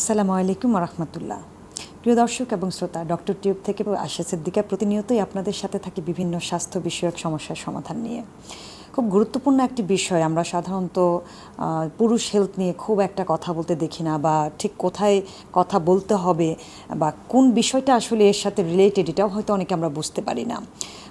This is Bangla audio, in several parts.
আসসালামু আলাইকুম রহমতুল্লাহ প্রিয় দর্শক এবং শ্রোতা, ডক্টর টিউব থেকে আশা সিদ্দিকা প্রতিনিয়তই আপনাদের সাথে থাকি বিভিন্ন স্বাস্থ্য বিষয়ক সমস্যার সমাধান নিয়ে। খুব গুরুত্বপূর্ণ একটি বিষয়, আমরা সাধারণত পুরুষ হেলথ নিয়ে খুব একটা কথা বলতে দেখি না বা ঠিক কোথায় কথা বলতে হবে বা কোন বিষয়টা আসলে এর সাথে রিলেটেড এটাও হয়তো অনেকে আমরা বুঝতে পারি না।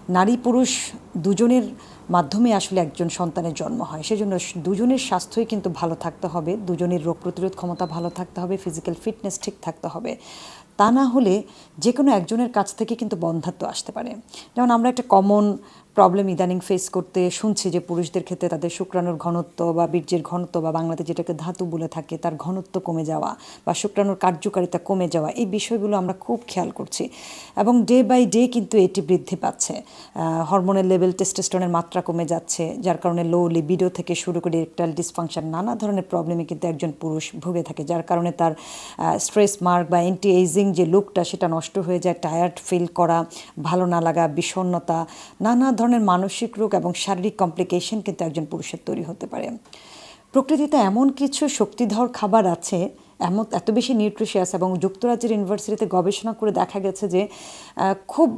নারী পুরুষ দুজনের মাধ্যমে আসলে একজন সন্তানের জন্ম হয়। সেজন্য দুজনের স্বাস্থ্যই কিন্তু ভালো থাকতে হবে, দুজনের রোগ প্রতিরোধ ক্ষমতা ভালো থাকতে হবে ফিজিক্যাল ফিটনেস ঠিক থাকতে হবে। তা না হলে যে কোনো একজনের কাছ থেকে কিন্তু বন্ধাত্ব আসতে পারে। যেমন আমরা একটা কমন প্রবলেম ইদানিং ফেস করতে শুনছি যে পুরুষদের ক্ষেত্রে তাদের শুক্রাণুর ঘনত্ব বা বীর্যের ঘনত্ব বা বাংলাতে যেটাকে ধাতু বলে থাকে, তার ঘনত্ব কমে যাওয়া বা শুক্রাণুর কার্যকারিতা কমে যাওয়া, এই বিষয়গুলো আমরা খুব খেয়াল করছি। এবং ডে বাই ডে কিন্তু এটি বৃদ্ধি পাচ্ছে। হরমোনের লেভেল টেস্টোস্টেরনের মাত্রা কমে যাচ্ছে, যার কারণে লো লিবিডো থেকে শুরু করে ইরেকটাইল ডিসফাংশন নানা ধরনের প্রবলেমে কিন্তু একজন পুরুষ ভুগে থাকে, যার কারণে তার স্ট্রেস মার্ক বা অ্যান্টি এইজিং যে লুকটা সেটা নষ্ট হয়ে যায় টায়ার্ড ফিল করা, ভালো না লাগা, বিষণ্ণতা, নানা ধরনের মানসিক রোগ এবং শারীরিক কমপ্লিকেশন কিন্তু একজন পুরুষের তৈরি হতে পারে। প্রকৃতিতে এমন কিছু শক্তিধর খাবার আছে এমন এত বেশি নিউট্রিশিয়াস এবং যুক্তরাজ্যের ইউনিভার্সিটিতে গবেষণা করে দেখা গেছে যে খুব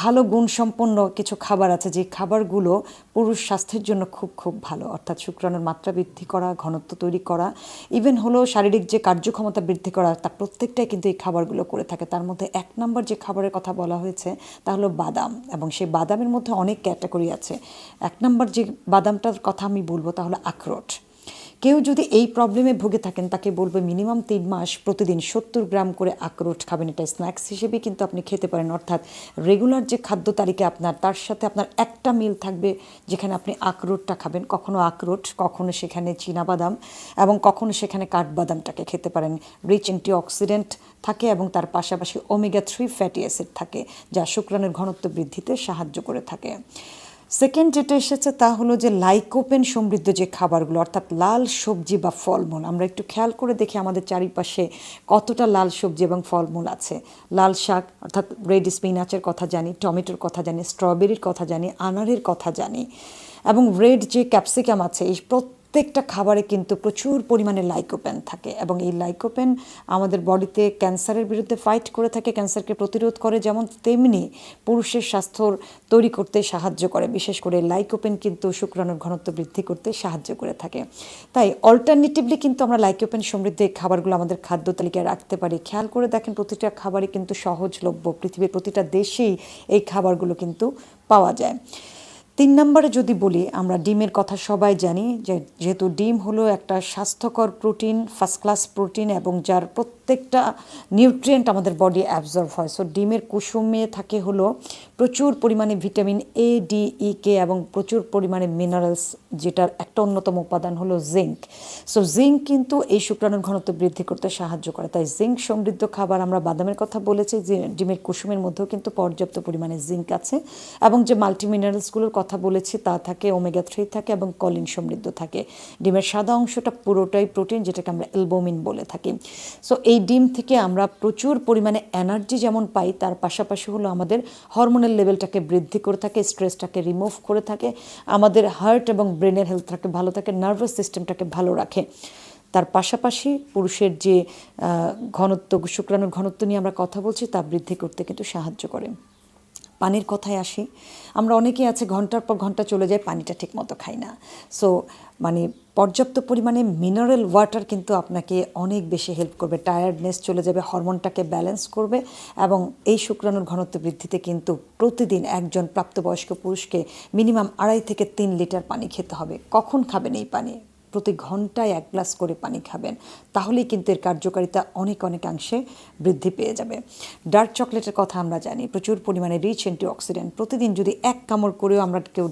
ভালো গুণসম্পন্ন কিছু খাবার আছে, যে খাবারগুলো পুরুষ স্বাস্থ্যের জন্য খুব খুব ভালো। অর্থাৎ শুক্রাণুর মাত্রা বৃদ্ধি করা, ঘনত্ব তৈরি করা ইভেন হলো শারীরিক যে কার্যক্ষমতা বৃদ্ধি করা, তার প্রত্যেকটাই কিন্তু এই খাবারগুলো করে থাকে। তার মধ্যে এক নম্বর যে খাবারের কথা বলা হয়েছে, তা হলো বাদাম। এবং সেই বাদামের মধ্যে অনেক ক্যাটাগরি আছে। এক নম্বর যে বাদামটার কথা আমি বলব, তা হলো আখরোট। কেউ যদি এই প্রবলেমে ভুগে থাকেন, তাকে বলব মিনিমাম তিন মাস প্রতিদিন সত্তর গ্রাম করে আখরোট খাবেন। এটা স্ন্যাক্স হিসেবে কিন্তু আপনি খেতে পারেন। অর্থাৎ রেগুলার যে খাদ্য তালিকা আপনার, তার সাথে আপনার একটা মিল থাকবে যেখানে আপনি আখরোটটা খাবেন। কখনো আখরোট, কখনো সেখানে চীনাবাদাম এবং কখনো সেখানে কাঠবাদামটাকে খেতে পারেন। রিচ অ্যান্টি অক্সিডেন্ট থাকে এবং তার পাশাপাশি ওমেগা থ্রি ফ্যাটি অ্যাসিড থাকে, যা শুক্রাণুর ঘনত্ব বৃদ্ধিতে সাহায্য করে থাকে। সেকেন্ড যেটা এসেছে তা হলো যে লাইকোপেন সমৃদ্ধ যে খাবারগুলো, অর্থাৎ লাল সবজি বা ফলমূল, আমরা একটু খেয়াল করে দেখি আমাদের চারিপাশে কতটা লাল সবজি এবং ফলমূল আছে। লাল শাক, অর্থাৎ রেড স্পিনাচের কথা জানি টমেটোর কথা জানি স্ট্রবেরির কথা জানি, আনারের কথা জানি, এবং রেড যে ক্যাপসিকাম আছে, এই প্রত্যেকটা খাবারে কিন্তু প্রচুর পরিমাণে লাইকোপেন থাকে এবং এই লাইকোপেন আমাদের বডিতে ক্যান্সারের বিরুদ্ধে ফাইট করে থাকে, ক্যান্সারকে প্রতিরোধ করে, যেমন তেমনি পুরুষের স্বাস্থ্য তৈরি করতে সাহায্য করে। বিশেষ করে লাইকোপেন কিন্তু শুক্রাণুর ঘনত্ব বৃদ্ধি করতে সাহায্য করে থাকে। তাই অল্টারনেটিভলি কিন্তু আমরা লাইকোপেন সমৃদ্ধ এই খাবারগুলো আমাদের খাদ্য তালিকায় রাখতে পারি। খেয়াল করে দেখেন, প্রতিটা খাবারই কিন্তু সহজলভ্য। পৃথিবীর প্রতিটা দেশেই এই খাবারগুলো কিন্তু পাওয়া যায়। তিন নম্বরে যদি বলি, আমরা ডিমের কথা সবাই জানি যে, যেহেতু ডিম হলো একটা স্বাস্থ্যকর প্রোটিন ফার্স্ট ক্লাস প্রোটিন এবং যার প্রত্যেকটা নিউট্রিয়েন্ট আমাদের বডি অ্যাবজর্ব হয়। সো ডিমের কুসুমে থাকে হলো প্রচুর পরিমাণে ভিটামিন এ ডি ই কে এবং প্রচুর পরিমাণে মিনারেলস যেটার একটা অন্যতম উপাদান হলো জিঙ্ক সো জিঙ্ক কিন্তু এই শুক্রাণুর ঘনত্ব বৃদ্ধি করতে সাহায্য করে। তাই জিঙ্ক সমৃদ্ধ খাবার আমরা বাদামের কথা বলেছি, যে ডিমের কুসুমের মধ্যেও কিন্তু পর্যাপ্ত পরিমাণে জিঙ্ক আছে এবং যে মাল্টি মিনারেলসগুলোর কথা বলেছি, তা থাকে ওমেগা থ্রি থাকে এবং কলিন সমৃদ্ধ থাকে। ডিমের সাদা অংশটা পুরোটাই প্রোটিন যেটাকে আমরা এলবোমিন বলে থাকি। সো এই ডিম থেকে আমরা প্রচুর পরিমাণে এনার্জি যেমন পাই, তার পাশাপাশি হলো আমাদের হরমোনাল লেভেলটাকে বৃদ্ধি করে থাকে স্ট্রেসটাকে রিমুভ করে থাকে, আমাদের হার্ট এবং ব্রেনের হেলথটাকে ভালো থাকে নার্ভাস সিস্টেমটাকে ভালো রাখে। তার পাশাপাশি পুরুষের যে ঘনত্ব, শুক্রাণুর ঘনত্ব নিয়ে আমরা কথা বলছি, তা বৃদ্ধি করতে কিন্তু সাহায্য করে। পানির কথায় আসি, আমরা অনেকেই আছে ঘণ্টার পর ঘণ্টা চলে যায় পানিটা ঠিকমতো খাই না। সো মানে পর্যাপ্ত পরিমাণে মিনারেল ওয়াটার কিন্তু আপনাকে অনেক বেশি হেল্প করবে টায়ার্ডনেস চলে যাবে হরমোনটাকে ব্যালেন্স করবে এবং এই শুক্রাণুর ঘনত্ব বৃদ্ধিতে কিন্তু প্রতিদিন একজন প্রাপ্তবয়স্ক পুরুষকে মিনিমাম আড়াই থেকে তিন লিটার পানি খেতে হবে। কখন খাবেন এই পানি? প্রতি ঘন্টায় এক গ্লাস করে পানি খাবেন, তাহলেই কিন্তু এর কার্যকারিতা অনেক অনেকাংশে বৃদ্ধি পেয়ে যাবে। ডার্ক চকলেটের কথা আমরা জানি, প্রচুর পরিমাণে রিচ অ্যান্টিঅক্সিডেন্ট। প্রতিদিন যদি এক কামড় করেও আমরা কেউ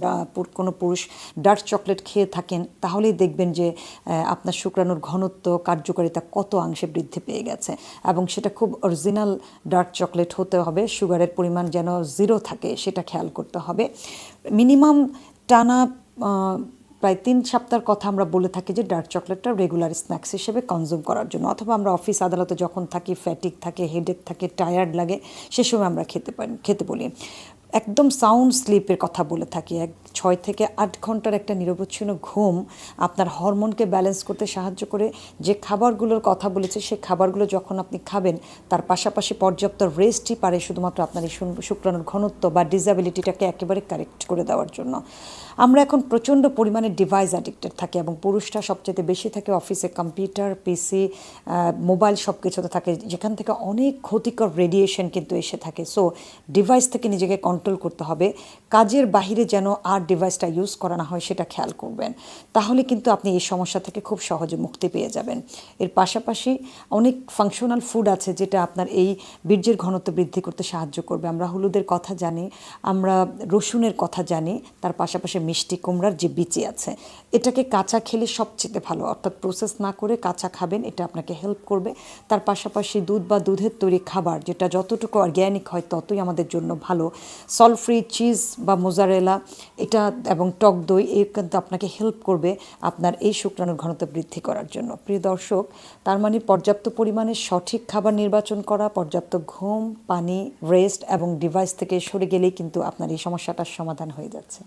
কোনো পুরুষ ডার্ক চকলেট খেয়ে থাকেন, তাহলেই দেখবেন যে আপনার শুক্রাণুর ঘনত্ব, কার্যকারিতা কত অংশে বৃদ্ধি পেয়ে গেছে। এবং সেটা খুব অরিজিনাল ডার্ক চকলেট হতে হবে, সুগারের পরিমাণ যেন জিরো থাকে, সেটা খেয়াল করতে হবে। মিনিমাম টানা প্রায় তিন সপ্তাহের কথা আমরা বলে থাকি যে ডার্ক চকলেটটা রেগুলার স্ন্যাক্স হিসেবে কনজিউম করার জন্য। অথবা আমরা অফিস আদালতে যখন থাকি ফ্যাটিক থাকে হেডেক থাকে টায়ার্ড লাগে, সে সময় আমরা খেতে পারি, খেতে বলি। একদম সাউন্ড স্লিপের কথা বলে থাকি। এক, ছয় থেকে আট ঘণ্টার একটা নিরবচ্ছিন্ন ঘুম আপনার হরমোনকে ব্যালেন্স করতে সাহায্য করে। যে খাবারগুলোর কথা বলেছে সেই খাবারগুলো যখন আপনি খাবেন, তার পাশাপাশি পর্যাপ্ত রেস্টই পারে শুধুমাত্র আপনার এই শুক্রাণুর ঘনত্ব বা ডিসাবিলিটিটাকে একেবারে কারেক্ট করে দেওয়ার জন্য। আমরা এখন প্রচণ্ড পরিমাণে ডিভাইস অ্যাডিক্টেড থাকি এবং পুরুষরা সবচেয়ে বেশি থাকে অফিসে কম্পিউটার পিসি মোবাইল সব কিছুতে থাকে। যেখান থেকে অনেক ক্ষতিকর রেডিয়েশন কিন্তু এসে থাকে। সো ডিভাইস থেকে নিজেকে কন্ট্রোল করতে হবে। কাজের বাহিরে যেন আর ডিভাইসটা ইউজ করা না হয় সেটা খেয়াল করবেন। তাহলে কিন্তু আপনি এই সমস্যা থেকে খুব সহজে মুক্তি পেয়ে যাবেন। এর পাশাপাশি অনেক ফাংশনাল ফুড আছে যেটা আপনার এই বীর্যের ঘনত্ব বৃদ্ধি করতে সাহায্য করবে। আমরা হলুদের কথা জানি, আমরা রসুনের কথা জানি, তার পাশাপাশি মিষ্টি কুমড়ার যে বিচি আছে, এটাকে কাঁচা খেলে সবচেয়ে ভালো। অর্থাৎ প্রসেস না করে কাঁচা খাবেন, এটা আপনাকে হেল্প করবে। তার পাশাপাশি দুধ বা দুধের তৈরি খাবার, যেটা যতটুকু অর্গ্যানিক হয় ততই আমাদের জন্য ভালো। সল ফ্রি চিজ বা মোজারেলা, এটা এবং টক দই, এ কিন্তু আপনাকে হেল্প করবে আপনার এই শুক্রাণুর ঘনত্ব বৃদ্ধি করার জন্য। প্রিয় দর্শক, তার মানে পর্যাপ্ত পরিমাণে সঠিক খাবার নির্বাচন করা, পর্যাপ্ত ঘুম, পানি রেস্ট এবং ডিভাইস থেকে সরে গেলেই কিন্তু আপনার এই সমস্যাটার সমাধান হয়ে যাচ্ছে।